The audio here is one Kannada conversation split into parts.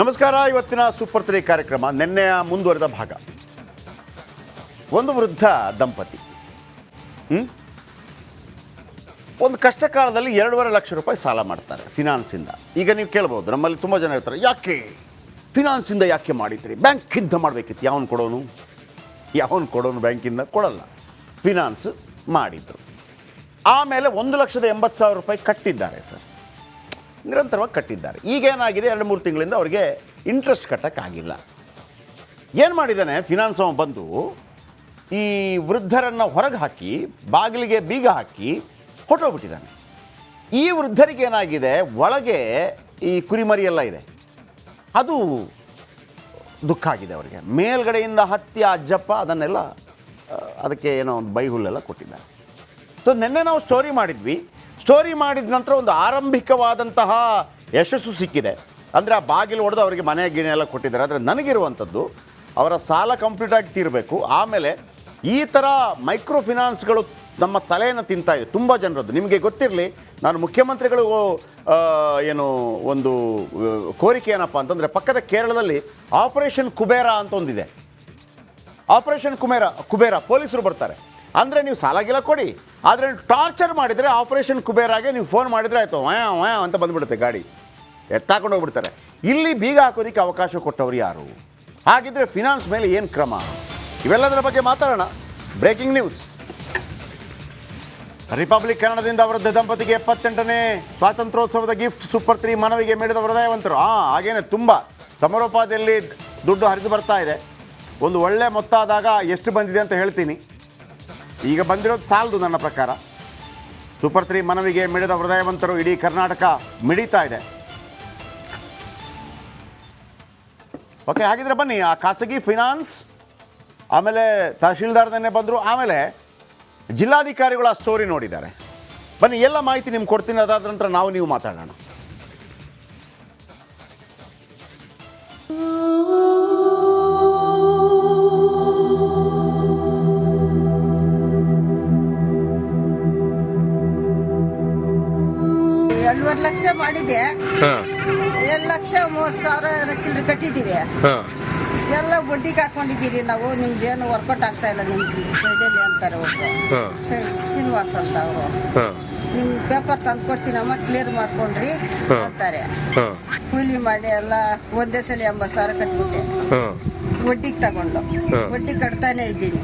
ನಮಸ್ಕಾರ, ಇವತ್ತಿನ ಸೂಪರ್ ತ್ರೀ ಕಾರ್ಯಕ್ರಮ ನಿನ್ನೆಯ ಮುಂದುವರೆದ ಭಾಗ. ಒಂದು ವೃದ್ಧ ದಂಪತಿ? ಒಂದು ಕಷ್ಟ ಕಾಲದಲ್ಲಿ ಎರಡೂವರೆ ಲಕ್ಷ ರೂಪಾಯಿ ಸಾಲ ಮಾಡ್ತಾರೆ ಫಿನಾನ್ಸಿಂದ ಈಗ ನೀವು ಕೇಳ್ಬೋದು, ನಮ್ಮಲ್ಲಿ ತುಂಬ ಜನ ಇರ್ತಾರೆ, ಯಾಕೆ? ಫಿನಾನ್ಸಿಂದ ಯಾಕೆ ಮಾಡಿದ್ರಿ? ಬ್ಯಾಂಕ್ ಬ್ಯಾಂಕಿಂದ ಮಾಡಬೇಕಿತ್ತು, ಯಾವನು ಕೊಡೋನು? ಯಾವನು ಕೊಡೋನು ಬ್ಯಾಂಕಿಂದ? ಕೊಡಲ್ಲ. ಫಿನಾನ್ಸ್ ಮಾಡಿದ್ರು. ಆಮೇಲೆ ಒಂದು ಲಕ್ಷದ ಎಂಬತ್ತು ಸಾವಿರ ರೂಪಾಯಿ ಕಟ್ಟಿದ್ದಾರೆ ಸರ್. ನಿರಂತರವಾಗಿ ಕಟ್ಟಿದ್ದಾರೆ. ಈಗೇನಾಗಿದೆ ಎರಡು ಮೂರು ತಿಂಗಳಿಂದ ಅವರಿಗೆ ಇಂಟ್ರೆಸ್ಟ್ ಕಟ್ಟೋಕ್ಕಾಗಿಲ್ಲ. ಏನು ಮಾಡಿದ್ದಾನೆ? ಫಿನಾನ್ಸ್ ಅವ ಬಂದು ಈ ವೃದ್ಧರನ್ನು ಹೊರಗೆ ಹಾಕಿ, ಬಾಗಿಲಿಗೆ ಬೀಗ ಹಾಕಿ ಹೊಟ್ಟೋಗ್ಬಿಟ್ಟಿದ್ದಾನೆ ಈ ವೃದ್ಧರಿಗೆ ಏನಾಗಿದೆ? ಒಳಗೆ ಈ ಕುರಿಮರಿ ಎಲ್ಲ ಇದೆ. ಅದು ದುಃಖ ಆಗಿದೆ ಅವರಿಗೆ. ಮೇಲ್ಗಡೆಯಿಂದ ಹತ್ತಿ ಅಜ್ಜಪ್ಪ ಅದನ್ನೆಲ್ಲ ಅದಕ್ಕೆ ಏನೋ ಒಂದು ಬೈಹುಲ್ಲೆಲ್ಲ ಕೊಟ್ಟಿದ್ದಾರೆ. ಸೊ ನಿನ್ನೆ ನಾವು ಸ್ಟೋರಿ ಮಾಡಿದ್ವಿ. ಸ್ಟೋರಿ ಮಾಡಿದ ನಂತರ ಒಂದು ಆರಂಭಿಕವಾದಂತಹ ಯಶಸ್ಸು ಸಿಕ್ಕಿದೆ. ಅಂದರೆ ಆ ಬಾಗಿಲು ಹೊಡೆದು ಅವರಿಗೆ ಮನೆ ಗಿಣೆ ಎಲ್ಲ ಕೊಟ್ಟಿದ್ದಾರೆ. ಆದರೆ ನನಗಿರುವಂಥದ್ದು ಅವರ ಸಾಲ ಕಂಪ್ಲೀಟ್ ಆಗಿ ತೀರಬೇಕು. ಆಮೇಲೆ ಈ ಥರ ಮೈಕ್ರೋ ಫಿನಾನ್ಸ್ಗಳು ನಮ್ಮ ತಲೆಯನ್ನು ತಿಂತಾ ಇದೆ. ತುಂಬ ಜನರದ್ದು. ನಿಮಗೆ ಗೊತ್ತಿರಲಿ, ನಾನು ಮುಖ್ಯಮಂತ್ರಿಗಳು ಏನು ಒಂದು ಕೋರಿಕೆ ಏನಪ್ಪ ಅಂತಂದರೆ ಪಕ್ಕದ ಕೇರಳದಲ್ಲಿ ಆಪರೇಷನ್ ಕುಬೇರ ಅಂತ ಒಂದಿದೆ. ಆಪರೇಷನ್ ಕುಬೇರ ಕುಬೇರ, ಪೊಲೀಸರು ಬರ್ತಾರೆ. ಅಂದರೆ ನೀವು ಸಾಲ ಗೀಲ ಕೊಡಿ. ಆದರೆ ಟಾರ್ಚರ್ ಮಾಡಿದರೆ ಆಪರೇಷನ್ ಕುಬೇರಾಗೆ ನೀವು ಫೋನ್ ಮಾಡಿದರೆ ಆಯಿತು ವಯ ವಯ ಅಂತ ಬಂದುಬಿಡುತ್ತೆ ಗಾಡಿ. ಎತ್ತಾಕೊಂಡು ಹೋಗ್ಬಿಡ್ತಾರೆ. ಇಲ್ಲಿ ಬೀಗ ಹಾಕೋದಕ್ಕೆ ಅವಕಾಶ ಕೊಟ್ಟವರು ಯಾರು? ಹಾಗಿದ್ರೆ ಫಿನಾನ್ಸ್ ಮೇಲೆ ಏನು ಕ್ರಮ? ಇವೆಲ್ಲದರ ಬಗ್ಗೆ ಮಾತಾಡೋಣ. ಬ್ರೇಕಿಂಗ್ ನ್ಯೂಸ್ ರಿಪಬ್ಲಿಕ್ ಕನ್ನಡದಿಂದ ವೃದ್ಧ ದಂಪತಿಗೆ ಎಪ್ಪತ್ತೆಂಟನೇ ಸ್ವಾತಂತ್ರ್ಯೋತ್ಸವದ ಗಿಫ್ಟ್ ಸೂಪರ್ ತ್ರೀ ಮನವಿಗೆ ನೀಡಿದ ಹೃದಯವಂತರು. ಹಾಂ ಹಾಗೇನೆ ತುಂಬ. ಸಮರೋಪಾದಿಯಲ್ಲಿ ದುಡ್ಡು ಹರಿದು ಬರ್ತಾ ಇದೆ. ಒಂದು ಒಳ್ಳೆ ಮೊತ್ತ ಆದಾಗ ಎಷ್ಟು ಬಂದಿದೆ ಅಂತ ಹೇಳ್ತೀನಿ. ಈಗ ಬಂದಿರೋದು ಸಾಲದು ನನ್ನ ಪ್ರಕಾರ. ಸೂಪರ್ ತ್ರೀ ಮನವಿಗೆ ಮಿಡಿದ ಹೃದಯವಂತರು ಇಡೀ ಕರ್ನಾಟಕ ಮಿಡಿತಾ ಇದೆ. ಓಕೆ ಹಾಗಿದ್ರೆ ಬನ್ನಿ, ಆ ಖಾಸಗಿ ಫಿನಾನ್ಸ್ ಆಮೇಲೆ ತಹಶೀಲ್ದಾರ್ದನ್ನೇ ಬಂದರು, ಆಮೇಲೆ ಜಿಲ್ಲಾಧಿಕಾರಿಗಳು ಆ ಸ್ಟೋರಿ ನೋಡಿದ್ದಾರೆ. ಬನ್ನಿ, ಎಲ್ಲ ಮಾಹಿತಿ ನಿಮ್ಗೆ ಕೊಡ್ತೀನಿ, ಅದಾದ ನಂತರ ನಾವು ನೀವು ಮಾತಾಡೋಣ. ಲಕ್ಷ ಮಾಡಿದೆ. ಎರಡು ಲಕ್ಷ ಮೂವತ್ತು ಸಾವಿರ ಚಿಲ್ಲರೆ ಕಟ್ಟಿದ್ದೀವಿ. ಎಲ್ಲ ಬಡ್ಡಿಗೆ ಹಾಕೊಂಡಿದ್ದೀರಿ ನಾವು ನಿಮ್ದು ಏನು ವರ್ಕೌಟ್ ಆಗ್ತಾ ಇಲ್ಲ ನಿಮ್ದು ಸೈಡಲ್ಲಿ ಅಂತಾರೆ ಒಬ್ಬರು ಶ್ರೀ- ಶ್ರೀನಿವಾಸ್ ಅಂತ ಅವರು. ನಿಮ್ ಪೇಪರ್ ತಂದು ಕೊಡ್ತೀನಮ್ಮ ಕ್ಲಿಯರ್ ಮಾಡ್ಕೊಂಡ್ರಿ ಅಂತಾರೆ. ಕೂಲಿ ಮಾಡಿ ಎಲ್ಲ ಒಂದೇ ಸಲ ಎಂಬತ್ತು ಸಾವಿರ ಕಟ್ಬಿಟ್ಟೆ. ಬಡ್ಡಿಗೆ ತಗೊಂಡು. ಬಡ್ಡಿ ಕಟ್ತಾನೆ ಇದ್ದೀನಿ.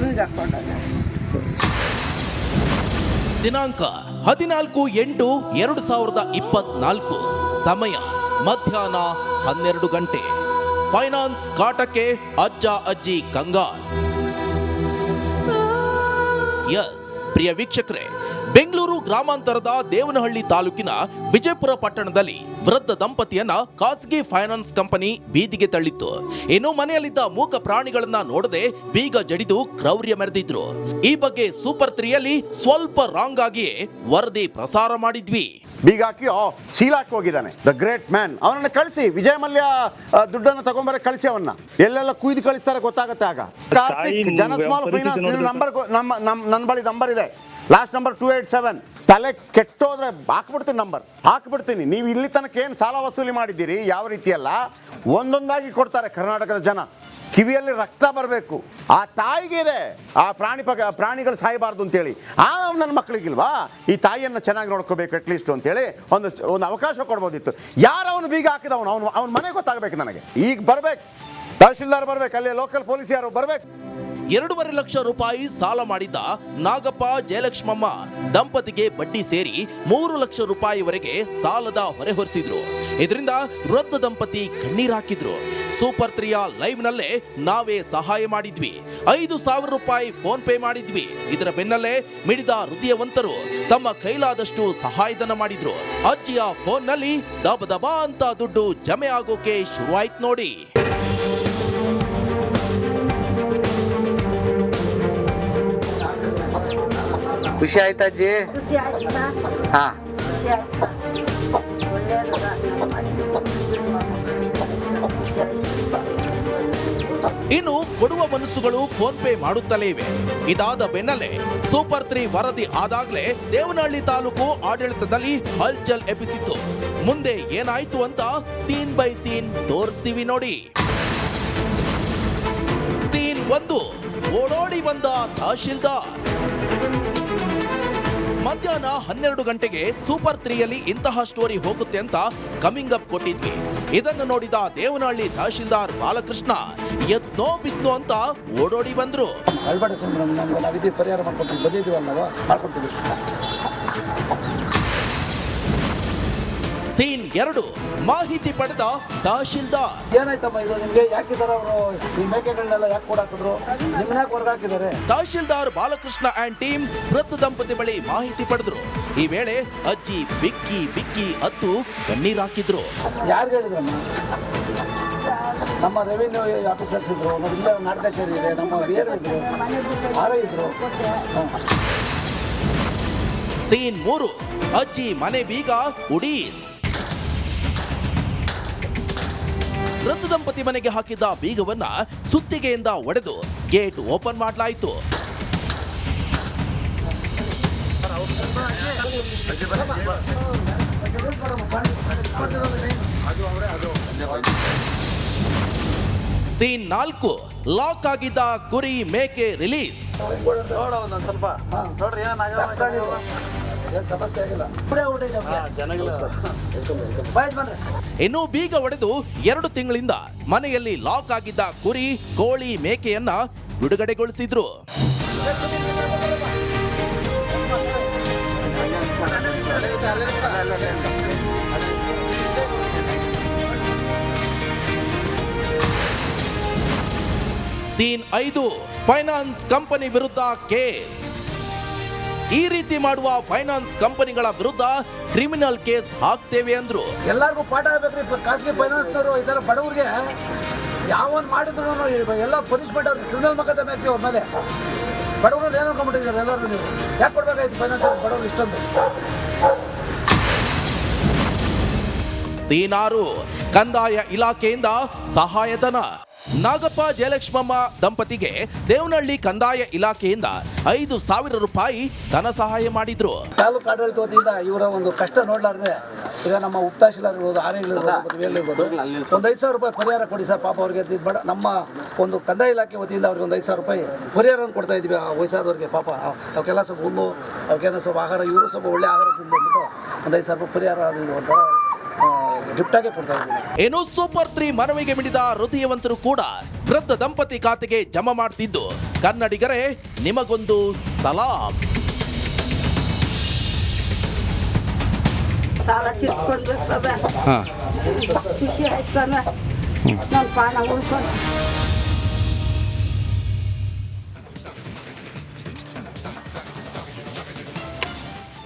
ಬೀಗ ಹಾಕೊಂಡೋದು ದಿನಾಂಕ ಹದಿನಾಲ್ಕು ಎಂಟು ಎರಡು ಸಾವಿರದ ಇಪ್ಪತ್ನಾಲ್ಕು. ಸಮಯ ಮಧ್ಯಾಹ್ನ ಹನ್ನೆರಡು ಗಂಟೆ. ಫೈನಾನ್ಸ್ ಕಾಟಕ್ಕೆ ಅಜ್ಜ ಅಜ್ಜಿ ಕಂಗಾಲ್. ಎಸ್ ಪ್ರಿಯ ವೀಕ್ಷಕರೇ ಬೆಂಗಳೂರು ಗ್ರಾಮಾಂತರದ ದೇವನಹಳ್ಳಿ ತಾಲೂಕಿನ ವಿಜಯಪುರ ಪಟ್ಟಣದಲ್ಲಿ ವೃದ್ಧ ದಂಪತಿಯನ್ನ ಖಾಸಗಿ ಫೈನಾನ್ಸ್ ಕಂಪನಿ ಬೀದಿಗೆ ತಳ್ಳಿತ್ತು. ಇನ್ನು ಮನೆಯಲ್ಲಿದ್ದ ಮೂಕ ಪ್ರಾಣಿಗಳನ್ನ ನೋಡದೆ ಬೀಗ ಜಡಿದು ಕ್ರೌರ್ಯ ಮೆರೆದಿದ್ರು. ಈ ಬಗ್ಗೆ ಸೂಪರ್ ತ್ರೀಯಲ್ಲಿ ಸ್ವಲ್ಪ ರಾಂಗ್ ಆಗಿಯೇ ವರದಿ ಪ್ರಸಾರ ಮಾಡಿದ್ವಿ. ಬೀಗ ಹಾಕಿ ಆ ಶೀಲಾಕ್ ಹೋಗಿದ್ದಾನೆ. ದ ಗ್ರೇಟ್ ಮ್ಯಾನ್ ಅವನನ್ನ ಕಳಿಸಿ ವಿಜಯ ಮಲ್ಯ ದುಡ್ಡನ್ನು ತಗೊಂಬರ ಕಳಿಸಿ ಅವನ್ನ. ಎಲ್ಲೆಲ್ಲ ಕುಯ್ದು ಕಳಿಸ್ತಾರೆ ಗೊತ್ತಾಗುತ್ತೆ ಆಗ. ಕಾರ್ತಿಕ್ ಜನ ಸ್ಮಾಲ್ ಫೈನಾನ್ಸ್ ನಂಬರ್ ನಮ್ಮ ನಮ್ಮ ನನ್ನ ಬಳಿ ನಂಬರ್ ಇದೆ. Last number two eight seven ತಲೆ ಕೆಟ್ಟೋದ್ರೆ ಹಾಕ್ಬಿಡ್ತೀನಿ ನಂಬರ್ ಹಾಕ್ಬಿಡ್ತೀನಿ. ನೀವು ಇಲ್ಲಿ ತನಕ ಏನು ಸಾಲ ವಸೂಲಿ ಮಾಡಿದ್ದೀರಿ? ಯಾವ ರೀತಿಯಲ್ಲ? ಒಂದೊಂದಾಗಿ ಕೊಡ್ತಾರೆ ಕರ್ನಾಟಕದ ಜನ. ಕಿವಿಯಲ್ಲಿ ರಕ್ತ ಬರಬೇಕು. ಆ ತಾಯಿಗೆ ಇದೆ. ಆ ಪ್ರಾಣಿ ಪಗ, ಪ್ರಾಣಿಗಳು ಸಾಯಬಾರ್ದು ಅಂತೇಳಿ. ಆ ನನ್ನ ಮಕ್ಕಳಿಗಿಲ್ವಾ? ಈ ತಾಯಿಯನ್ನು ಚೆನ್ನಾಗಿ ನೋಡ್ಕೋಬೇಕು ಅಟ್ಲೀಸ್ಟ್ ಅಂತೇಳಿ ಒಂದು ಒಂದು ಅವಕಾಶ ಕೊಡ್ಬೋದಿತ್ತು. ಯಾರು ಅವನು ಬೀಗ ಹಾಕಿದವನು? ಅವನು, ಅವನ ಮನೆ ಗೊತ್ತಾಗಬೇಕು ನನಗೆ. ಈಗ ಬರಬೇಕು. ತಹಶೀಲ್ದಾರ್ ಬರಬೇಕು. ಅಲ್ಲಿ ಲೋಕಲ್ ಪೊಲೀಸ್ ಯಾರು ಬರ್ಬೇಕು? ಎರಡೂವರೆ ಲಕ್ಷ ರೂಪಾಯಿ ಸಾಲ ಮಾಡಿದ್ದ ನಾಗಪ್ಪ ಜಯಲಕ್ಷ್ಮಮ್ಮ ದಂಪತಿಗೆ ಬಡ್ಡಿ ಸೇರಿ ಮೂರು ಲಕ್ಷ ರೂಪಾಯಿವರೆಗೆ ಸಾಲದ ಹೊರೆ ಹೊರಿಸಿದ್ರು. ಇದರಿಂದ ವೃದ್ಧ ದಂಪತಿ ಕಣ್ಣೀರಾಕಿದ್ರು ಸೂಪರ್ ತ್ರೀಯ ಲೈವ್ ನಲ್ಲೇ ನಾವೇ ಸಹಾಯ ಮಾಡಿದ್ವಿ. ಐದು ಸಾವಿರ ರೂಪಾಯಿ ಫೋನ್ ಪೇ ಮಾಡಿದ್ವಿ. ಇದರ ಬೆನ್ನಲ್ಲೇ ಮಿಡಿದ ಹೃದಯವಂತರು ತಮ್ಮ ಕೈಲಾದಷ್ಟು ಸಹಾಯಧನ ಮಾಡಿದ್ರು. ಅಜ್ಜಿಯ ಫೋನ್ನಲ್ಲಿ ದಬ ದಬಾ ಅಂತ ದುಡ್ಡು ಜಮೆ ಆಗೋಕೆ ಶುರುವಾಯ್ತು ನೋಡಿ. ಖುಷಿ ಆಯ್ತಾ ಅಜ್ಜಿ? ಖುಷಿ ಆಯ್ತು ಸರ್ ಹಾ. ಖುಷಿ ಆಯ್ತು ಸರ್ ಒಳ್ಳೆಯದು ಸರ್ ನೀವು ಮಾಡಿದ್ದು. ಖುಷಿ ಆಯ್ತು ಇನ್ನು ಕೊಡುವ ಮನಸ್ಸುಗಳು ಫೋನ್ ಪೇ ಮಾಡುತ್ತಲೇ ಇವೆ. ಇದಾದ ಬೆನ್ನಲ್ಲೇ ಸೂಪರ್ ತ್ರೀ ವರದಿ ಆದಾಗಲೇ ದೇವನಹಳ್ಳಿ ತಾಲೂಕು ಆಡಳಿತದಲ್ಲಿ ಹಲ್ಚಲ್ ಎಬ್ಬಿಸಿತ್ತು. ಮುಂದೆ ಏನಾಯ್ತು ಅಂತ ಸೀನ್ ಬೈ ಸೀನ್ ತೋರಿಸ್ತೀವಿ ನೋಡಿ. ಸೀನ್ ಒಂದು ಓಡೋಡಿ ಬಂದ ತಹಶೀಲ್ದಾರ್. ಮಧ್ಯಾಹ್ನ ಹನ್ನೆರಡು ಗಂಟೆಗೆ ಸೂಪರ್ ತ್ರೀಯಲ್ಲಿ ಇಂತಹ ಸ್ಟೋರಿ ಹೋಗುತ್ತೆ ಅಂತ ಕಮಿಂಗ್ ಅಪ್ ಕೊಟ್ಟಿದ್ವಿ. ಇದನ್ನು ನೋಡಿದ ದೇವನಹಳ್ಳಿ ತಹಶೀಲ್ದಾರ್ ಬಾಲಕೃಷ್ಣ, ಎದ್ನೋ ಬಿತ್ನೋ ಅಂತ ಓಡೋಡಿ ಬಂದ್ರು. ಪರಿಹಾರ ಮಾಡ್ಕೊಡ್ತೀವಿ ಬಂದಿದ್ದೀವಲ್ಲ ಮಾಡ್ಕೊಡ್ತೀವಿ. ಸೀನ್ ಎರಡು. ಮಾಹಿತಿ ಪಡೆದ ತಹಶೀಲ್ದಾರ್. ಏನಾಯ್ತಮ್ಮ ಇದು ನಿಮಗೆ ಯಾಕೆ ಈ ಅವರು ಈ ಮೇಕೆಗಳನ್ನೆಲ್ಲ ಯಾಕೆ ಕೂಡ ಹಾಕಿದ್ರು? ನಿಮ್ಮನ್ನ ಯಾಕೆ ಹೊರಗೆ ಹಾಕಿದ್ದಾರೆ? ತಹಶೀಲ್ದಾರ್ ಬಾಲಕೃಷ್ಣ ಅಂಡ್ ಟೀಮ್ ವೃತ್ತ ದಂಪತಿ ಬಳಿ ಮಾಹಿತಿ ಪಡೆದ್ರು. ಈ ವೇಳೆ ಅಜ್ಜಿ ಬಿಕ್ಕಿ ಬಿಕ್ಕಿ ಹತ್ತು ಕಣ್ಣೀರಾಕಿದ್ರು ಯಾರು ಹೇಳಿದ್ರಮ್ಮ? ನಮ್ಮ ರೆವಿನ್ಯೂ ಆಫೀಸರ್ಸ್ ಇದ್ರು ಇಲ್ಲ ನಾಟಕ ಕಚೇರಿ ಇದೆ ನಮ್ಮ ಬಿ ಇದ್ರು ಆರ ಇದ್ರು. ಸೀನ್ ಮೂರು. ಅಜ್ಜಿ ಮನೆ ಬೀಗ ಉಡೀಸ್. ವೃದ್ಧ ದಂಪತಿ ಮನೆಗೆ ಹಾಕಿದ್ದ ಬೀಗವನ್ನ ಸುತ್ತಿಗೆಯಿಂದ ಒಡೆದು ಗೇಟ್ ಓಪನ್ ಮಾಡಲಾಯಿತು. ಸೀನ್ ನಾಲ್ಕು, ಲಾಕ್ ಆಗಿದ್ದ ಕುರಿ ಮೇಕೆ ರಿಲೀಸ್. ಏನು ಇನ್ನು ಬೀಗ ಒಡೆದು ಎರಡು ತಿಂಗಳಿಂದ ಮನೆಯಲ್ಲಿ ಲಾಕ್ ಆಗಿದ್ದ ಕುರಿ ಕೋಳಿ ಮೇಕೆಯನ್ನ ಬಿಡುಗಡೆಗೊಳಿಸಿದ್ರು. ಸೀನ್ ಐದು ಫೈನಾನ್ಸ್ ಕಂಪನಿ ವಿರುದ್ಧ ಕೇಸ್. ಈ ರೀತಿ ಮಾಡುವ ಫೈನಾನ್ಸ್ ಕಂಪನಿಗಳ ವಿರುದ್ಧ ಕ್ರಿಮಿನಲ್ ಕೇಸ್ ಹಾಕ್ತೇವೆ ಅಂದ್ರು. ಎಲ್ಲರಿಗೂ ಪಾಠ ಆಗ್ಬೇಕ್ರಿ ಖಾಸಗಿ ಫೈನಾನ್ಸ್ನವರು ಇದರ ಥರ ಯಾವ ಮಾಡಿದ್ರು ಎಲ್ಲ ಪನಿಷ್ಮೆಂಟ್ ಅವ್ರಿಗೆ ಕ್ರಿಮಿನಲ್ ಮಕ್ಕದ ಮೇಲೆ ಅವ್ರ ಮೇಲೆ. ಬಡವರು ಏನು ಅನ್ಕೊಂಡ್ಬಿಟ್ಟಿದ್ದಾರೆ ಎಲ್ಲರೂ ನೀವು? ಯಾಕೆ ಕೊಡ್ಬೇಕಾಯ್ತು ಫೈನಾನ್ಸ್ ಬಡವರು ಇಷ್ಟೊಂದು? ಸೀನಾರು ಕಂದಾಯ ಇಲಾಖೆಯಿಂದ ಸಹಾಯಧನ. ನಾಗಪ್ಪ ಜಯಲಕ್ಷ್ಮಮ್ಮ ದಂಪತಿಗೆ ದೇವನಹಳ್ಳಿ ಕಂದಾಯ ಇಲಾಖೆಯಿಂದ ಐದು ಸಾವಿರ ರೂಪಾಯಿ ಧನ ಸಹಾಯ ಮಾಡಿದ್ರು. ತಾಲೂಕು ಆಡಳಿತ ವತಿಯಿಂದ ಇವರ ಒಂದು ಕಷ್ಟ ನೋಡ್ಲಾರ್ದೆ ಈಗ ನಮ್ಮ ಉಪ್ತಾಶೀಲರ್ ಇರ್ಬೋದು ಆರ್ ಇರ್ಬೋದು. ಒಂದು ಐದು ಸಾವಿರ ರೂಪಾಯಿ ಪರಿಹಾರ ಕೊಡಿ ಸರ್ ಪಾಪ ಅವ್ರಿಗೆ ಇದು ಬೇಡ ನಮ್ಮ ಒಂದು ಕಂದಾಯ ಇಲಾಖೆ ವತಿಯಿಂದ ಅವ್ರಿಗೆ ಒಂದು ಐದು ಸಾವಿರ ರೂಪಾಯಿ ಪರಿಹಾರ ಕೊಡ್ತಾ ಇದ್ವಿ ಆ ವಯಸ್ಸಾದವ್ರಿಗೆ ಪಾಪ. ಅವಕ್ಕೆಲ್ಲ ಸ್ವಲ್ಪ ಹುಲ್ಲು ಅವಕ್ಕೆಲ್ಲ ಸ್ವಲ್ಪ ಆಹಾರ ಇವರು ಸ್ವಲ್ಪ ಒಳ್ಳೆ ಆಹಾರ ತಿಂದ್ಬಿಟ್ಟು ಒಂದು ಐದು ಸಾವಿರ ರೂಪಾಯಿ ಪರಿಹಾರ ಅದು ಇದು ಒಂಥರ ಗಿಫ್ಟಾಗೆ ಕೊಡ್ತಾ ಇದ್ವಿ ಏನು ಸೂಪರ್ ತ್ರೀ ಮನವಿಗೆ ಮಿಡಿದ ಹೃದಯವಂತರು ಕೂಡ ವೃದ್ಧ ದಂಪತಿ ಖಾತೆಗೆ ಜಮಾ ಮಾಡ್ತಿದ್ದು. ಕನ್ನಡಿಗರೇ ನಿಮಗೊಂದು ಸಲಾಂ. ಸಾಲ ತೀರ್ಸ್ಕೊಡ್ಬೇಕು ಸದ ಖುಷಿ ಆಯ್ತು ಸದ ನನ್ನ ಪಾನ ಉಳ್ಕೊಂಡು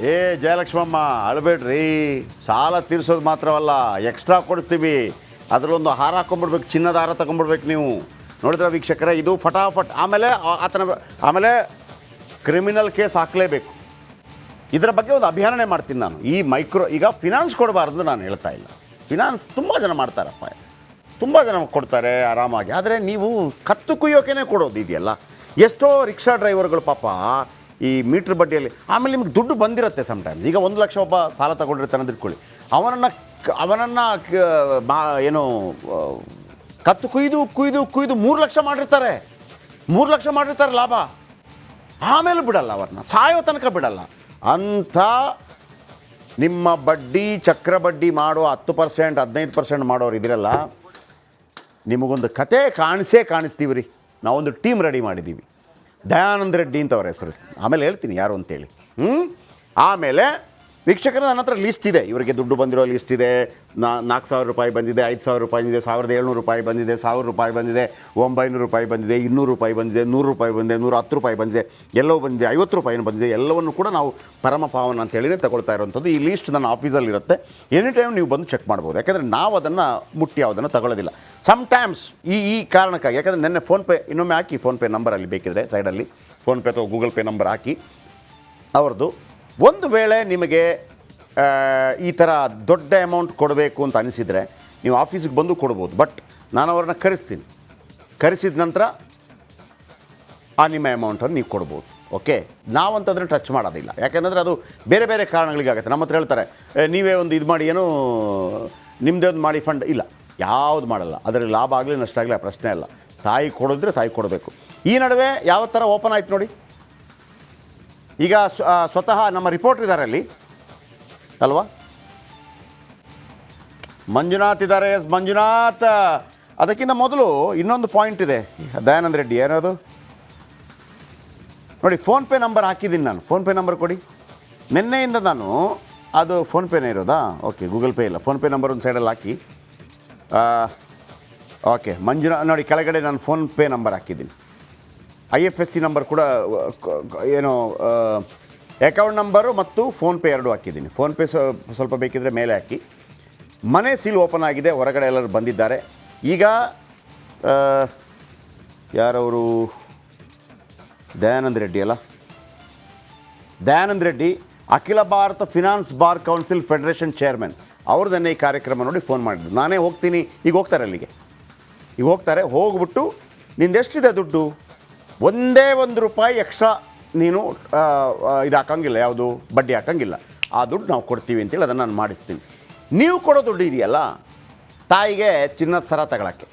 ಏ, ಜಯಲಕ್ಷ್ಮಮ್ಮ, ಅಳಬೇಡ್ರಿ. ಸಾಲ ತೀರಿಸೋದು ಮಾತ್ರವಲ್ಲ ಎಕ್ಸ್ಟ್ರಾ ಕೊಡಿಸ್ತೀವಿ. ಅದರಲ್ಲೊಂದು ಹಾರ ಹಾಕೊಂಡ್ಬಿಡ್ಬೇಕು ಚಿನ್ನದ ಹಾರ ತಗೊಂಡ್ಬಿಡ್ಬೇಕು ನೀವು. ನೋಡಿದ್ರೆ ವೀಕ್ಷಕರೇ, ಇದು ಫಟಾಫಟ್. ಆಮೇಲೆ ಆತನ ಆಮೇಲೆ ಕ್ರಿಮಿನಲ್ ಕೇಸ್ ಹಾಕಲೇಬೇಕು. ಇದರ ಬಗ್ಗೆ ಒಂದು ಅಭಿಯಾನನೇ ಮಾಡ್ತೀನಿ ನಾನು. ಈ ಮೈಕ್ರೋ ಈಗ ಫಿನಾನ್ಸ್ ಕೊಡಬಾರ್ದು ನಾನು ಹೇಳ್ತಾ ಇಲ್ಲ. ಫಿನಾನ್ಸ್ ತುಂಬ ಜನ ಮಾಡ್ತಾರಪ್ಪ. ತುಂಬ ಜನ ಕೊಡ್ತಾರೆ ಆರಾಮಾಗಿ. ಆದರೆ ನೀವು ಕತ್ತು ಕುಯ್ಯೋಕೆ ಕೊಡೋದು ಇದೆಯಲ್ಲ ಎಷ್ಟೋ ರಿಕ್ಷಾ ಡ್ರೈವರ್ಗಳು ಪಾಪ ಈ ಮೀಟ್ರ್ ಬಡ್ಡಿಯಲ್ಲಿ. ಆಮೇಲೆ ನಿಮ್ಗೆ ದುಡ್ಡು ಬಂದಿರುತ್ತೆ ಸಮಟೈಮ್ಸ್ ಈಗ ಒಂದು ಲಕ್ಷ ಒಬ್ಬ ಸಾಲ ತಗೊಂಡಿರ್ತಾನೆ ಅಂತ ಇಟ್ಕೊಳ್ಳಿ. ಅವನನ್ನು ಅವನನ್ನು ಏನು ಕತ್ತು ಕುಯ್ದು ಕುಯ್ದು ಕುಯ್ದು ಮೂರು ಲಕ್ಷ ಮಾಡಿರ್ತಾರೆ. ಮೂರು ಲಕ್ಷ ಮಾಡಿರ್ತಾರೆ ಲಾಭ. ಆಮೇಲೆ ಬಿಡಲ್ಲ ಅವ್ರನ್ನ. ಸಾಯೋ ತನಕ ಬಿಡಲ್ಲ. ಅಂಥ ನಿಮ್ಮ ಬಡ್ಡಿ, ಚಕ್ರ ಬಡ್ಡಿ ಮಾಡೋ ಹತ್ತು ಪರ್ಸೆಂಟ್ ಹದಿನೈದು ಪರ್ಸೆಂಟ್ ಮಾಡೋರು ಇದಿರಲ್ಲ, ನಿಮಗೊಂದು ಕತೆ ಕಾಣಿಸೇ ಕಾಣಿಸ್ತೀವಿ ರೀ ನಾವೊಂದು ಟೀಮ್ ರೆಡಿ ಮಾಡಿದ್ದೀವಿ. ದಯಾನಂದ ರೆಡ್ಡಿ ಅಂತ ಅವ್ರ ಹೆಸರು. ಆಮೇಲೆ ಹೇಳ್ತೀನಿ ಯಾರು ಅಂತೇಳಿ. ಹ್ಞೂ ಆಮೇಲೆ ವೀಕ್ಷಕರ ನನ್ನ ಹತ್ರ ಲಿಸ್ಟ್ ಇದೆ. ಇವರಿಗೆ ದುಡ್ಡು ಬಂದಿರೋ ಲಿಸ್ಟ್ ಇದೆ. ನಾಲ್ಕು ಸಾವಿರ ರೂಪಾಯಿ ಬಂದಿದೆ, ಐದು ಸಾವಿರ ರೂಪಾಯಿ ಬಂದಿದೆ, ಸಾವಿರದ ಏಳ್ನೂರು ರೂಪಾಯಿ ಬಂದಿದೆ, ಸಾವಿರ ರೂಪಾಯಿ ಬಂದಿದೆ, ಒಂಬೈನೂರು ರೂಪಾಯಿ ಬಂದಿದೆ, ಇನ್ನೂರು ರೂಪಾಯಿ ಬಂದಿದೆ, ನೂರು ರೂಪಾಯಿ ಬಂದಿದೆ, ನೂರ ಹತ್ತು ರೂಪಾಯಿ ಬಂದಿದೆ, ಎಲ್ಲವೂ ಬಂದಿದೆ, ಐವತ್ತು ರೂಪಾಯಿನೂ ಬಂದಿದೆ, ಎಲ್ಲವನ್ನು ಕೂಡ ನಾವು ಪರಮ ಪಾವನ ಅಂತ ಹೇಳಿನೇ ತಗೊಳ್ತಾ ಇರುವಂಥದ್ದು. ಈ ಲೀಸ್ಟ್ ನನ್ನ ಆಫೀಸಲ್ಲಿ ಇರುತ್ತೆ. ಎನಿ ಟೈಮ್ ನೀವು ಬಂದು ಚೆಕ್ ಮಾಡ್ಬೋದು. ಯಾಕಂದರೆ ನಾವು ಅದನ್ನು ಮುಟ್ಟಿ ಯಾವುದನ್ನು ತಗೊಳ್ಳೋದಿಲ್ಲ. ಸಮ್ಟೈಮ್ಸ್ ಈ ಈ ಕಾರಣಕ್ಕಾಗಿ, ಯಾಕಂದರೆ ನೆನ್ನೆ ಫೋನ್ಪೇ ಇನ್ನೊಮ್ಮೆ ಹಾಕಿ ಫೋನ್ಪೇ ನಂಬರಲ್ಲಿ ಬೇಕಿದ್ರೆ ಸೈಡಲ್ಲಿ ಫೋನ್ಪೇ ಅಥವಾ ಗೂಗಲ್ ಪೇ ನಂಬರ್ ಹಾಕಿ. ಅವ್ರದ್ದು ಒಂದು ವೇಳೆ ನಿಮಗೆ ಈ ಥರ ದೊಡ್ಡ ಅಮೌಂಟ್ ಕೊಡಬೇಕು ಅಂತ ಅನಿಸಿದರೆ ನೀವು ಆಫೀಸಿಗೆ ಬಂದು ಕೊಡ್ಬೋದು. ಬಟ್ ನಾನು ಅವ್ರನ್ನ ಕರೆಸ್ತೀನಿ. ಕರೆಸಿದ ನಂತರ ಆ ನಿಮ್ಮ ಅಮೌಂಟನ್ನು ನೀವು ಕೊಡ್ಬೋದು. ಓಕೆ ನಾವಂತಂದರೆ ಟಚ್ ಮಾಡೋದಿಲ್ಲ. ಯಾಕೆಂದರೆ ಅದು ಬೇರೆ ಬೇರೆ ಕಾರಣಗಳಿಗಾಗುತ್ತೆ. ನಮ್ಮ ಹತ್ರ ಹೇಳ್ತಾರೆ "ಏ, ನೀವೇ ಒಂದು ಇದು ಮಾಡಿ ಏನೋ ನಿಮ್ಮದೇ ಒಂದು ಮಾಡಿ ಫಂಡ್ ಇಲ್ಲ. ಯಾವುದು ಮಾಡಲ್ಲ. ಅದರಲ್ಲಿ ಲಾಭ ಆಗಲಿ ನಷ್ಟ ಆಗಲಿ ಆ ಪ್ರಶ್ನೆ ಅಲ್ಲ ತಾಯಿ ಕೊಡಿದ್ರೆ ತಾಯಿ ಕೊಡಬೇಕು. ಈ ನಡುವೆ ಯಾವ ಥರ ಓಪನ್ ಆಯ್ತು ನೋಡಿ. ಈಗ ಸ್ವ- ಸ್ವತಃ ನಮ್ಮ ರಿಪೋರ್ಟರ್ ಇದ್ದಾರೆ ಅಲ್ಲಿ. ಅಲ್ವಾ? ಮಂಜುನಾಥ್ ಇದ್ದಾರೆ. ಎಸ್, ಮಂಜುನಾಥ್. ಅದಕ್ಕಿಂತ ಮೊದಲು ಇನ್ನೊಂದು ಪಾಯಿಂಟ್ ಇದೆ. ದಯಾನಂದ ರೆಡ್ಡಿ, ಏನದು? ನೋಡಿ ಫೋನ್ಪೇ ನಂಬರ್ ಹಾಕಿದ್ದೀನಿ ನಾನು. ಫೋನ್ಪೇ ನಂಬರ್ ಕೊಡಿ. ನಿನ್ನೆಯಿಂದ ನಾನು ಅದು ಫೋನ್ಪೇನೇ ಇರೋದಾ? ಓಕೆ ಗೂಗಲ್ ಪೇ ಇಲ್ಲ. ಫೋನ್ಪೇ ನಂಬರ್ ಒಂದು ಸೈಡಲ್ಲಿ ಹಾಕಿ. ಓಕೆ ಮಂಜುನಾ, ನೋಡಿ, ಕೆಳಗಡೆ ನಾನು ಫೋನ್ಪೇ ನಂಬರ್ ಹಾಕಿದ್ದೀನಿ. I F S C number ಕೂಡ, ಏನು ಅಕೌಂಟ್ ನಂಬರು ಮತ್ತು ಫೋನ್ಪೇ ಎರಡು ಹಾಕಿದ್ದೀನಿ. ಫೋನ್ಪೇ ಸ್ವಲ್ಪ ಬೇಕಿದ್ರೆ ಮೇಲೆ ಹಾಕಿ. ಮನೆ ಸೀಲ್ ಓಪನ್ ಆಗಿದೆ, ಹೊರಗಡೆ ಎಲ್ಲರೂ ಬಂದಿದ್ದಾರೆ. ಈಗ ಯಾರವರು? ದಯಾನಂದ ರೆಡ್ಡಿ ಅಲ್ಲ? Dayananda Reddy, Akhila Bharata finance bar council federation chairman ಅವ್ರದನ್ನೇ ಈ ಕಾರ್ಯಕ್ರಮ ನೋಡಿ ಫೋನ್ ಮಾಡಿದ್ರು ನಾನೇ ಹೋಗ್ತೀನಿ, ಈಗ ಹೋಗ್ತಾರೆ ಅಲ್ಲಿಗೆ. ಈಗ ಹೋಗ್ತಾರೆ, ಹೋಗ್ಬಿಟ್ಟು ನಿಂದೆಷ್ಟಿದೆ ದುಡ್ಡು? ಒಂದೇ ಒಂದು ರೂಪಾಯಿ ಎಕ್ಸ್ಟ್ರಾ ನೀನು ಇದು ಹಾಕಂಗಿಲ್ಲ ಯಾವುದು, ಬಡ್ಡಿ ಹಾಕೋಂಗಿಲ್ಲ. ಆ ದುಡ್ಡು ನಾವು ಕೊಡ್ತೀವಿ ಅಂತೇಳಿ ಅದನ್ನು ನಾನು ಮಾಡಿಸ್ತೀನಿ ನೀವು ಕೊಡೋ ದುಡ್ಡು ಇದೆಯಲ್ಲ, ತಾಯಿಗೆ ಚಿನ್ನದ ಸರ ತಗೊಳಕ್ಕೆ.